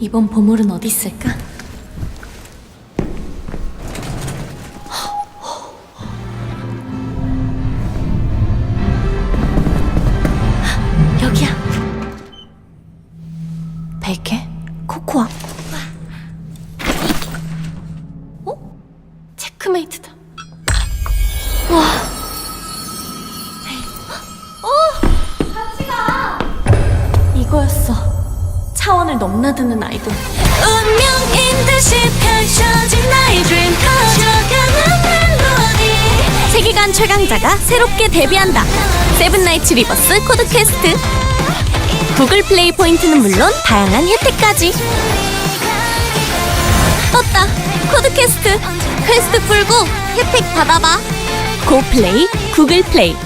이번 보물은 어디 있을까? 여기야. 베개? 코코아? 어? 체크메이트다. 와. 어! 같이 가! 이거였어. 차원을 넘나드는 아이돌. 운명인 듯이 펼쳐진 나의 dream 커져가는 멜로디 세계관 최강자가 새롭게 데뷔한다. 세븐나이츠 리버스 코드 퀘스트. 구글 플레이 포인트는 물론 다양한 혜택까지. 떴다. 코드 퀘스트. 퀘스트 풀고 혜택 받아봐. 고 플레이, 구글 플레이.